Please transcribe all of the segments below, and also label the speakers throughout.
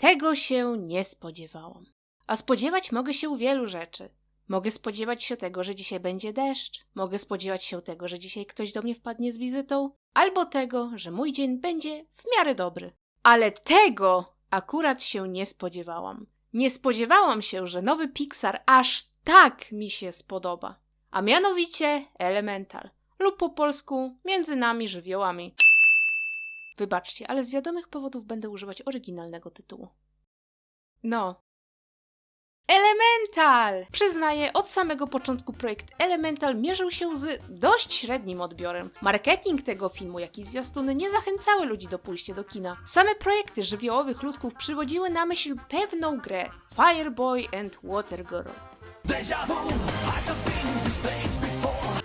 Speaker 1: Tego się nie spodziewałam. A spodziewać mogę się wielu rzeczy. Mogę spodziewać się tego, że dzisiaj będzie deszcz. Mogę spodziewać się tego, że dzisiaj ktoś do mnie wpadnie z wizytą. Albo tego, że mój dzień będzie w miarę dobry. Ale tego akurat się nie spodziewałam. Nie spodziewałam się, że nowy Pixar aż tak mi się spodoba. A mianowicie Elemental. Lub po polsku Między nami żywiołami. Wybaczcie, ale z wiadomych powodów będę używać oryginalnego tytułu. No. Elemental! Przyznaję, od samego początku projekt Elemental mierzył się z dość średnim odbiorem. Marketing tego filmu, jak i zwiastuny nie zachęcały ludzi do pójścia do kina. Same projekty żywiołowych ludków przywodziły na myśl pewną grę Fireboy and Water Girl.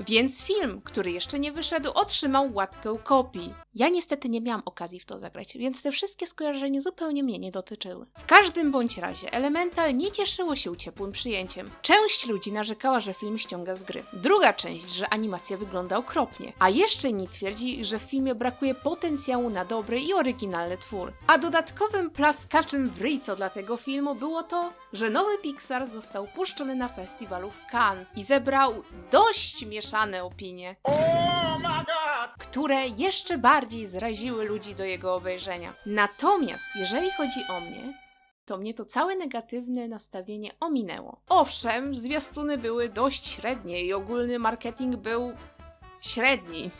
Speaker 1: Więc film, który jeszcze nie wyszedł, otrzymał łatkę kopii. Ja niestety nie miałam okazji w to zagrać, więc te wszystkie skojarzenia zupełnie mnie nie dotyczyły. W każdym bądź razie, Elemental nie cieszyło się ciepłym przyjęciem. Część ludzi narzekała, że film ściąga z gry. Druga część, że animacja wygląda okropnie. A jeszcze inni twierdzi, że w filmie brakuje potencjału na dobry i oryginalny twór. A dodatkowym plaskaczem w ryj co dla tego filmu było to, że nowy Pixar został puszczony na festiwalu w Cannes i zebrał dość mieszane opinie, które jeszcze bardziej zraziły ludzi do jego obejrzenia. Natomiast jeżeli chodzi o mnie, to mnie to całe negatywne nastawienie ominęło. Owszem, zwiastuny były dość średnie i ogólny marketing był średni.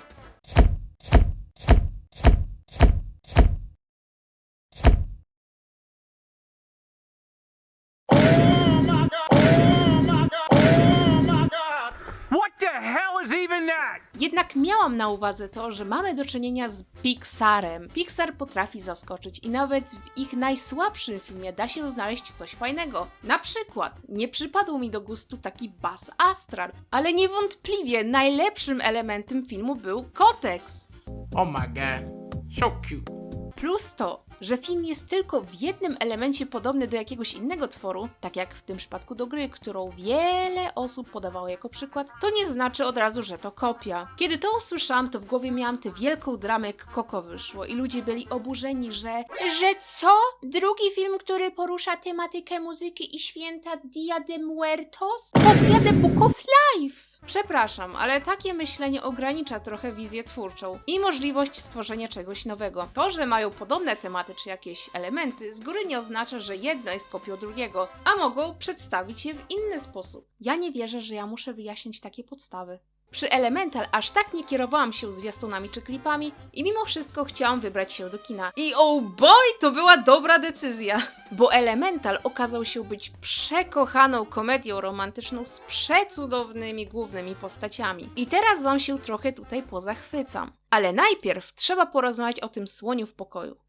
Speaker 1: Jednak miałam na uwadze to, że mamy do czynienia z Pixarem. Pixar potrafi zaskoczyć i nawet w ich najsłabszym filmie da się znaleźć coś fajnego. Na przykład, nie przypadł mi do gustu taki Buzz Astral, ale niewątpliwie najlepszym elementem filmu był Kotex.
Speaker 2: Oh my god. So cute.
Speaker 1: Plus to, że film jest tylko w jednym elemencie podobny do jakiegoś innego tworu, tak jak w tym przypadku do gry, którą wiele osób podawało jako przykład, to nie znaczy od razu, że to kopia. Kiedy to usłyszałam, to w głowie miałam tę wielką dramę, Koko wyszło i ludzie byli oburzeni, że że co? Drugi film, który porusza tematykę muzyki i święta Dia de Muertos? Kopia The Book of Life! Przepraszam, ale takie myślenie ogranicza trochę wizję twórczą i możliwość stworzenia czegoś nowego. To, że mają podobne tematy czy jakieś elementy, z góry nie oznacza, że jedno jest kopią drugiego, a mogą przedstawić je w inny sposób. Ja nie wierzę, że ja muszę wyjaśnić takie podstawy. Przy Elemental aż tak nie kierowałam się zwiastunami czy klipami i mimo wszystko chciałam wybrać się do kina. I oh boy, to była dobra decyzja! Bo Elemental okazał się być przekochaną komedią romantyczną z przecudownymi głównymi postaciami. I teraz wam się trochę tutaj pozachwycam. Ale najpierw trzeba porozmawiać o tym słoniu w pokoju.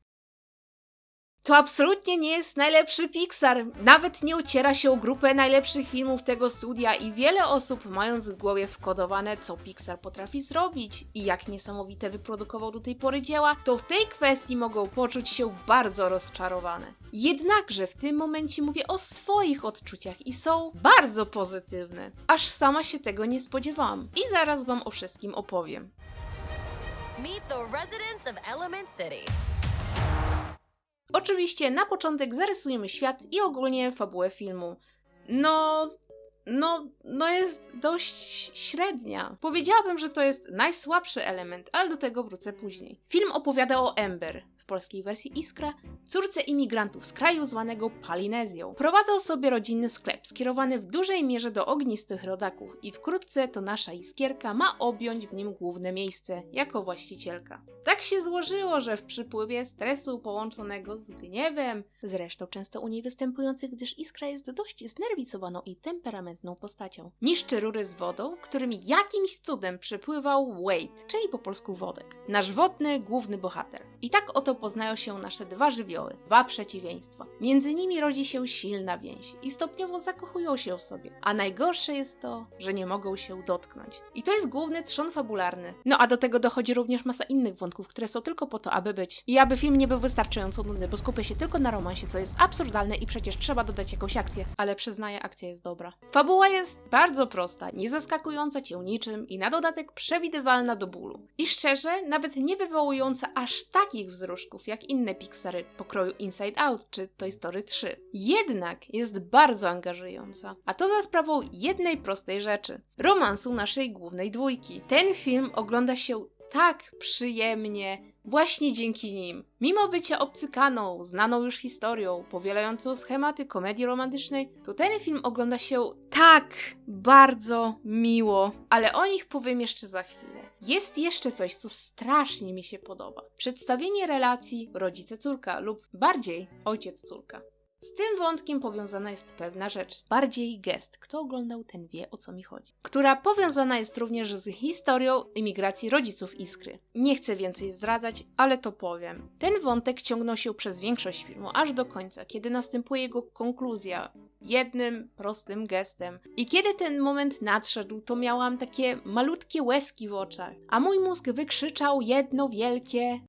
Speaker 1: To absolutnie nie jest najlepszy Pixar. Nawet nie ociera się o grupę najlepszych filmów tego studia i wiele osób mając w głowie wkodowane, co Pixar potrafi zrobić i jak niesamowite wyprodukował do tej pory dzieła, to w tej kwestii mogą poczuć się bardzo rozczarowane. Jednakże w tym momencie mówię o swoich odczuciach i są bardzo pozytywne. Aż sama się tego nie spodziewałam. I zaraz wam o wszystkim opowiem.
Speaker 3: Meet the residents of Element City.
Speaker 1: Oczywiście na początek zarysujemy świat i ogólnie fabułę filmu. No, no, no jest dość średnia. Powiedziałabym, że to jest najsłabszy element, ale do tego wrócę później. Film opowiada o Ember, polskiej wersji Iskra, córce imigrantów z kraju zwanego Palinezją. Prowadzą sobie rodzinny sklep skierowany w dużej mierze do ognistych rodaków i wkrótce to nasza Iskierka ma objąć w nim główne miejsce jako właścicielka. Tak się złożyło, że w przypływie stresu połączonego z gniewem, zresztą często u niej występujących, gdyż Iskra jest dość znerwicowaną i temperamentną postacią. Niszczy rury z wodą, którymi jakimś cudem przypływał Wade, czyli po polsku wodek. Nasz wodny, główny bohater. I tak oto poznają się nasze dwa żywioły, dwa przeciwieństwa. Między nimi rodzi się silna więź i stopniowo zakochują się w sobie. A najgorsze jest to, że nie mogą się dotknąć. I to jest główny trzon fabularny. No a do tego dochodzi również masa innych wątków, które są tylko po to, aby być. I aby film nie był wystarczająco nudny, bo skupia się tylko na romansie, co jest absurdalne i przecież trzeba dodać jakąś akcję. Ale przyznaję, akcja jest dobra. Fabuła jest bardzo prosta, nie zaskakująca cię niczym i na dodatek przewidywalna do bólu. I szczerze, nawet nie wywołująca aż takich wzruszeń, jak inne Pixary pokroju Inside Out czy Toy Story 3. Jednak jest bardzo angażująca, a to za sprawą jednej prostej rzeczy romansu naszej głównej dwójki. Ten film ogląda się tak przyjemnie właśnie dzięki nim. Mimo bycia obcykaną, znaną już historią, powielającą schematy komedii romantycznej, to ten film ogląda się tak bardzo miło, ale o nich powiem jeszcze za chwilę. Jest jeszcze coś, co strasznie mi się podoba. Przedstawienie relacji rodzice-córka lub bardziej ojciec-córka. Z tym wątkiem powiązana jest pewna rzecz, bardziej gest. Kto oglądał, ten wie o co mi chodzi. Która powiązana jest również z historią imigracji rodziców Iskry. Nie chcę więcej zdradzać, ale to powiem. Ten wątek ciągnął się przez większość filmu, aż do końca, kiedy następuje jego konkluzja. Jednym prostym gestem. I kiedy ten moment nadszedł, to miałam takie malutkie łezki w oczach, a mój mózg wykrzyczał jedno wielkie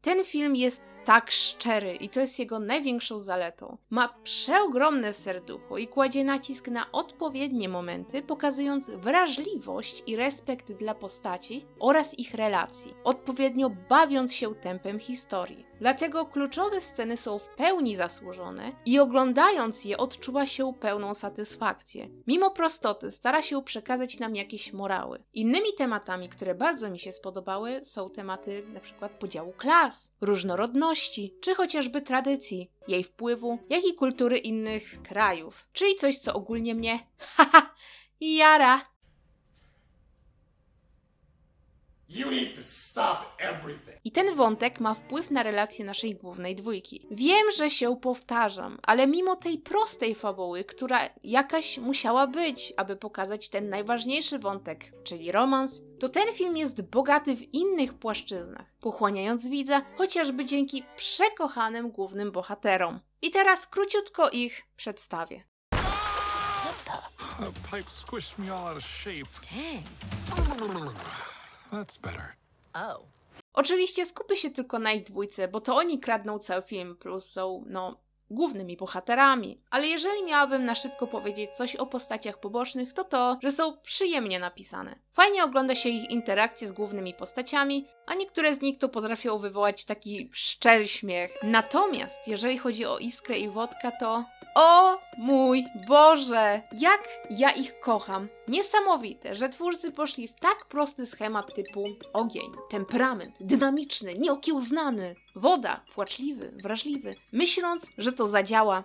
Speaker 1: Ten film jest tak szczery i to jest jego największą zaletą. Ma przeogromne serducho i kładzie nacisk na odpowiednie momenty, pokazując wrażliwość i respekt dla postaci oraz ich relacji, odpowiednio bawiąc się tempem historii. Dlatego kluczowe sceny są w pełni zasłużone i oglądając je odczuwa się pełną satysfakcję. Mimo prostoty stara się przekazać nam jakieś morały. Innymi tematami, które bardzo mi się spodobały, są tematy np. podziału klas, różnorodności, czy chociażby tradycji, jej wpływu, jak i kultury innych krajów. Czyli coś, co ogólnie mnie haha jara.
Speaker 4: You need to stop everything.
Speaker 1: I ten wątek ma wpływ na relacje naszej głównej dwójki. Wiem, że się powtarzam, ale mimo tej prostej fabuły, która jakaś musiała być, aby pokazać ten najważniejszy wątek, czyli romans, to ten film jest bogaty w innych płaszczyznach, pochłaniając widza chociażby dzięki przekochanym głównym bohaterom. I teraz króciutko ich przedstawię.
Speaker 5: That pipe squished me all out of shape.
Speaker 3: Dang.
Speaker 5: That's better.
Speaker 3: Oh.
Speaker 1: Oczywiście skupię się tylko na ich dwójce, bo to oni kradną cały film, plus są, no, głównymi bohaterami. Ale jeżeli miałabym na szybko powiedzieć coś o postaciach pobocznych, to to, że są przyjemnie napisane. Fajnie ogląda się ich interakcje z głównymi postaciami, a niektóre z nich to potrafią wywołać taki szczery śmiech. Natomiast jeżeli chodzi o Iskrę i Wodka, to o mój Boże! Jak ja ich kocham! Niesamowite, że twórcy poszli w tak prosty schemat typu ogień, temperament, dynamiczny, nieokiełznany, woda, płaczliwy, wrażliwy, myśląc, że to zadziała.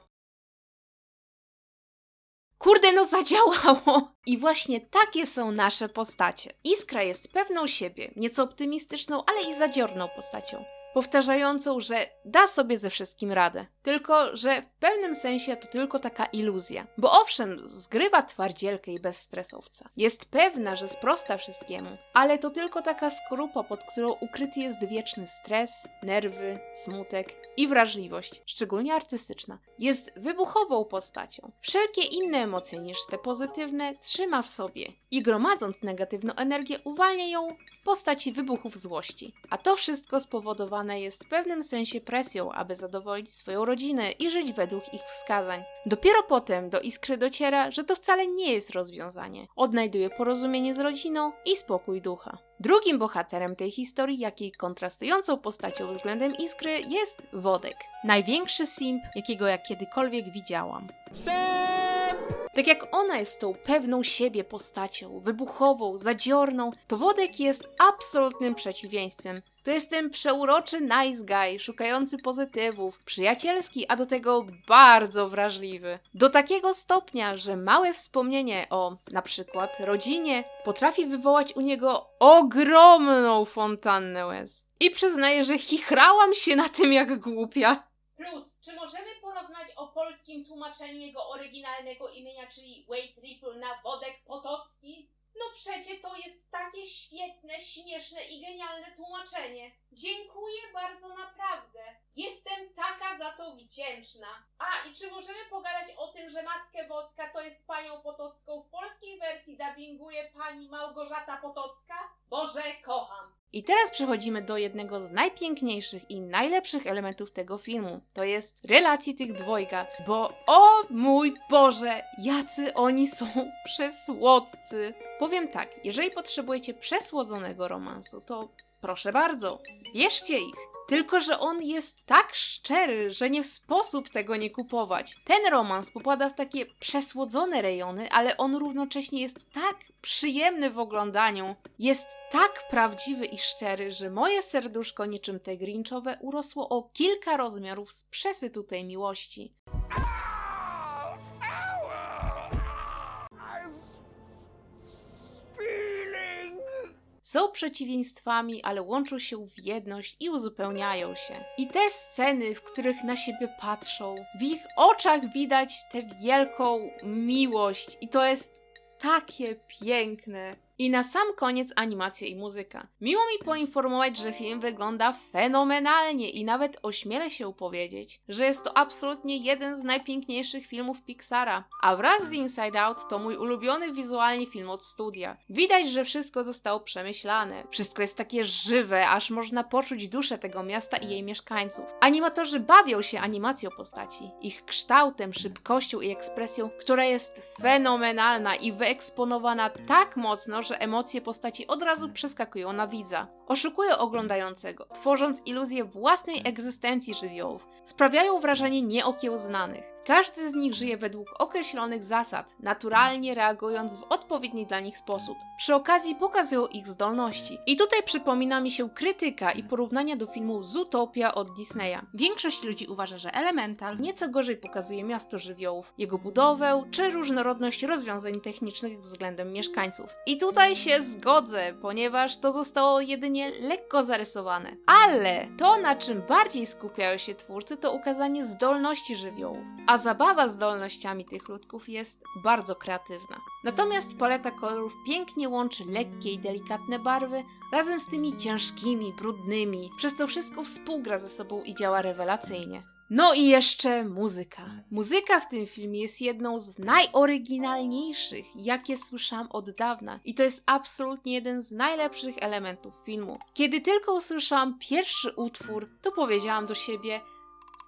Speaker 1: Kurde, no zadziałało! I właśnie takie są nasze postacie. Iskra jest pewną siebie, nieco optymistyczną, ale i zadziorną postacią powtarzającą, że da sobie ze wszystkim radę. Tylko, że w pewnym sensie to tylko taka iluzja. Bo owszem, zgrywa twardzielkę i bezstresowca. Jest pewna, że sprosta wszystkiemu, ale to tylko taka skorupa, pod którą ukryty jest wieczny stres, nerwy, smutek i wrażliwość, szczególnie artystyczna. Jest wybuchową postacią. Wszelkie inne emocje niż te pozytywne trzyma w sobie i gromadząc negatywną energię uwalnia ją w postaci wybuchów złości. A to wszystko spowodowane jest w pewnym sensie presją, aby zadowolić swoją rodzinę i żyć według ich wskazań. Dopiero potem do Iskry dociera, że to wcale nie jest rozwiązanie. Odnajduje porozumienie z rodziną i spokój ducha. Drugim bohaterem tej historii, jak i kontrastującą postacią względem Iskry jest Wodek. Największy simp, jakiego ja kiedykolwiek widziałam. Tak jak ona jest tą pewną siebie postacią, wybuchową, zadziorną, to Wodek jest absolutnym przeciwieństwem. To jest ten przeuroczy nice guy, szukający pozytywów, przyjacielski, a do tego bardzo wrażliwy. Do takiego stopnia, że małe wspomnienie o na przykład rodzinie potrafi wywołać u niego ogromną fontannę łez. I przyznaję, że chichrałam się na tym jak głupia. Plus, czy możemy porozmawiać o polskim tłumaczeniu jego oryginalnego imienia, czyli Wade Ripple na Wodek Potocki? No przecie to jest takie świetne, śmieszne i genialne tłumaczenie. Dziękuję bardzo naprawdę. Jestem taka za to wdzięczna. A i czy możemy pogadać o tym, że matkę Wodka to jest panią Potocką w polskiej wersji dubbinguje pani Małgorzata Potocka? Boże, kocham. I teraz przechodzimy do jednego z najpiękniejszych i najlepszych elementów tego filmu. To jest relacji tych dwojga, bo o mój Boże, jacy oni są przesłodcy. Powiem tak, jeżeli potrzebujecie przesłodzonego romansu, to proszę bardzo, bierzcie ich. Tylko, że on jest tak szczery, że nie sposób tego nie kupować. Ten romans popada w takie przesłodzone rejony, ale on równocześnie jest tak przyjemny w oglądaniu. Jest tak prawdziwy i szczery, że moje serduszko niczym te grinchowe urosło o kilka rozmiarów z przesytu tej miłości. Są przeciwieństwami, ale łączą się w jedność i uzupełniają się. I te sceny, w których na siebie patrzą, w ich oczach widać tę wielką miłość, i to jest takie piękne. I na sam koniec animacja i muzyka. Miło mi poinformować, że film wygląda fenomenalnie i nawet ośmielę się powiedzieć, że jest to absolutnie jeden z najpiękniejszych filmów Pixara. A wraz z Inside Out to mój ulubiony wizualnie film od studia. Widać, że wszystko zostało przemyślane. Wszystko jest takie żywe, aż można poczuć duszę tego miasta i jej mieszkańców. Animatorzy bawią się animacją postaci, ich kształtem, szybkością i ekspresją, która jest fenomenalna i wyeksponowana tak mocno, że emocje postaci od razu przeskakują na widza. Oszukują oglądającego, tworząc iluzję własnej egzystencji żywiołów. Sprawiają wrażenie nieokiełznanych. Każdy z nich żyje według określonych zasad, naturalnie reagując w odpowiedni dla nich sposób. Przy okazji pokazują ich zdolności. I tutaj przypomina mi się krytyka i porównania do filmu Zootopia od Disneya. Większość ludzi uważa, że Elemental nieco gorzej pokazuje miasto żywiołów, jego budowę czy różnorodność rozwiązań technicznych względem mieszkańców. I tutaj się zgodzę, ponieważ to zostało jedynie lekko zarysowane. Ale to, na czym bardziej skupiają się twórcy, to ukazanie zdolności żywiołów. A zabawa zdolnościami tych ludków jest bardzo kreatywna. Natomiast paleta kolorów pięknie łączy lekkie i delikatne barwy razem z tymi ciężkimi, brudnymi, przez to wszystko współgra ze sobą i działa rewelacyjnie. No i jeszcze muzyka. Muzyka w tym filmie jest jedną z najoryginalniejszych, jakie słyszałam od dawna, i to jest absolutnie jeden z najlepszych elementów filmu. Kiedy tylko usłyszałam pierwszy utwór, to powiedziałam do siebie: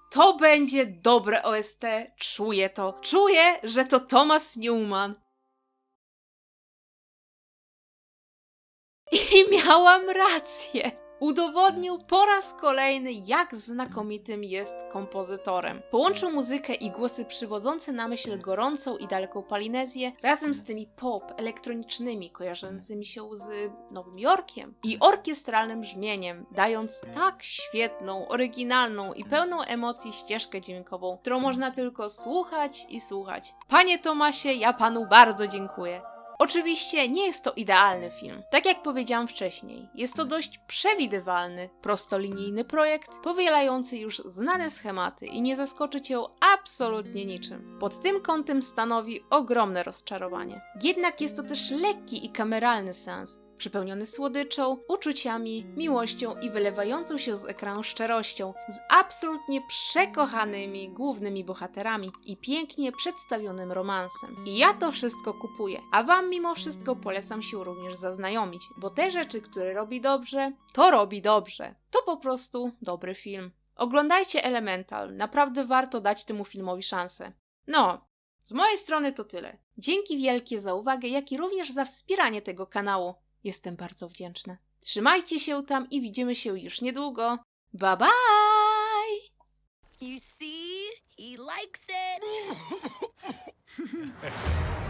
Speaker 1: to będzie dobre OST, czuję to. Czuję, że to Thomas Newman. I miałam rację. Udowodnił po raz kolejny, jak znakomitym jest kompozytorem. Połączył muzykę i głosy przywodzące na myśl gorącą i daleką Polinezję razem z tymi pop elektronicznymi kojarzącymi się z Nowym Jorkiem i orkiestralnym brzmieniem, dając tak świetną, oryginalną i pełną emocji ścieżkę dźwiękową, którą można tylko słuchać i słuchać. Panie Tomasie, ja panu bardzo dziękuję. Oczywiście nie jest to idealny film. Tak jak powiedziałam wcześniej, jest to dość przewidywalny, prostolinijny projekt, powielający już znane schematy i nie zaskoczy cię absolutnie niczym. Pod tym kątem stanowi ogromne rozczarowanie. Jednak jest to też lekki i kameralny sens, przepełniony słodyczą, uczuciami, miłością i wylewającą się z ekranu szczerością, z absolutnie przekochanymi głównymi bohaterami i pięknie przedstawionym romansem. I ja to wszystko kupuję, a wam mimo wszystko polecam się również zaznajomić, bo te rzeczy, które robi dobrze, to robi dobrze. To po prostu dobry film. Oglądajcie Elemental, naprawdę warto dać temu filmowi szansę. No, z mojej strony to tyle. Dzięki wielkie za uwagę, jak i również za wspieranie tego kanału. Jestem bardzo wdzięczna. Trzymajcie się tam i widzimy się już niedługo. Bye bye!
Speaker 3: You see? He likes it.